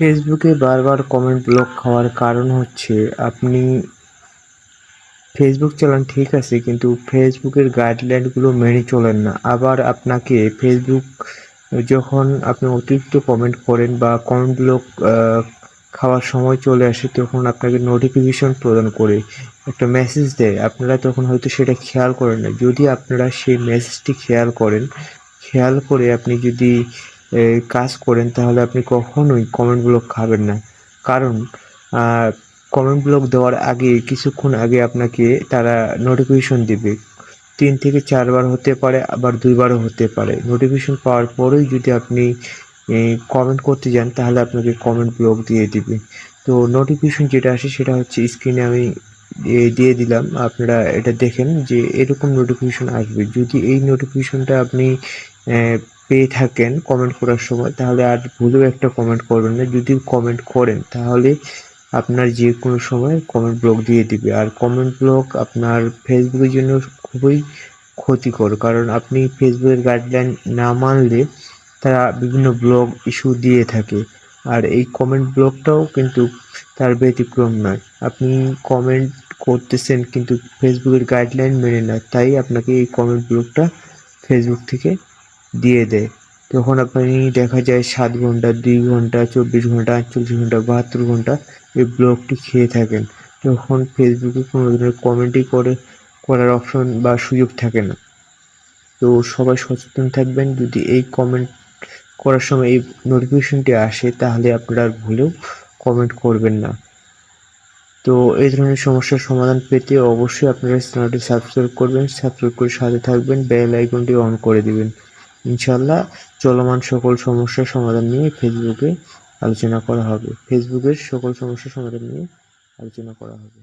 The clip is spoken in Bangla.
ফেসবুকে বারবার কমেন্ট ব্লক খাওয়ার কারণ হচ্ছে আপনি ফেসবুক চালান ঠিক আছে, কিন্তু ফেসবুকের গাইডলাইনগুলো মেনে চলেন না। আবার আপনাকে ফেসবুক যখন আপনি অতিরিক্ত কমেন্ট করেন বা কমেন্ট ব্লক খাওয়ার সময় চলে আসে, তখন আপনাকে নোটিফিকেশন প্রদান করে একটা মেসেজ দেয়। আপনারা তখন হয়তো সেটা খেয়াল করেন না। যদি আপনারা সেই মেসেজটি খেয়াল করেন, খেয়াল করে আপনি যদি কাজ করেন, তাহলে আপনি কখনোই কমেন্ট ব্লক খাবেন না। কারণ কমেন্ট ব্লক দেওয়ার আগে, কিছুক্ষণ আগে আপনাকে তারা নোটিফিকেশন দিবে। তিন থেকে চারবার হতে পারে, আবার দুইবারও হতে পারে। নোটিফিকেশন পাওয়ার পরেই যদি আপনি কমেন্ট করতে যান, তাহলে আপনাকে কমেন্ট ব্লক দিয়ে দিবে। তো নোটিফিকেশন যেটা আসে, সেটা হচ্ছে স্ক্রিনে আমি দিয়ে দিলাম। আপনারা এটা দেখেন যে এরকম নোটিফিকেশন আসবে। যদি এই নোটিফিকেশনটা আপনি পেয়ে থাকেন কমেন্ট করার সময়, তাহলে আর ভুলেও একটা কমেন্ট করবেন না। যদি কমেন্ট করেন, তাহলে আপনার যে কোনো সময় কমেন্ট ব্লক দিয়ে দিবে। আর কমেন্ট ব্লক আপনার ফেসবুকের জন্য খুবই ক্ষতিকর। কারণ আপনি ফেসবুকের গাইডলাইন না মানলে তারা বিভিন্ন ব্লগ ইস্যু দিয়ে থাকে। আর এই কমেন্ট ব্লকটাও কিন্তু তার ব্যতিক্রম নয়। আপনি কমেন্ট করতেছেন কিন্তু ফেসবুকের গাইডলাইন মেনে না, তাই আপনাকে এই কমেন্ট ব্লকটা ফেসবুক থেকে দিয়ে দেয়। তখন আপনি দেখা যায় সাত ঘণ্টা, দুই ঘণ্টা, চব্বিশ ঘণ্টা, আটচল্লিশ ঘণ্টা, বাহাত্তর ঘণ্টা এই ব্লগটি খেয়ে থাকেন। তখন ফেসবুকে কোনো ধরনের কমেন্টই করে, করার অপশন বা সুযোগ থাকে না। তো সবাই সচেতন থাকবেন, যদি এই কমেন্ট করার সময় এই নোটিফিকেশনটি আসে, তাহলে আপনারা আর ভুলেও কমেন্ট করবেন না। তো এই ধরনের সমস্যার সমাধান পেতে অবশ্যই আপনারা চ্যানেলটি সাবস্ক্রাইব করবেন, সাবস্ক্রাইব করে সাথে থাকবেন, বেল আইকনটি অন করে দিবেন। ইনশাল্লাহ চলমান সকল সমস্যার সমাধান নিয়ে ফেসবুকে আলোচনা করা হবে। ফেসবুকের সকল সমস্যার সমাধান নিয়ে আলোচনা করা হবে।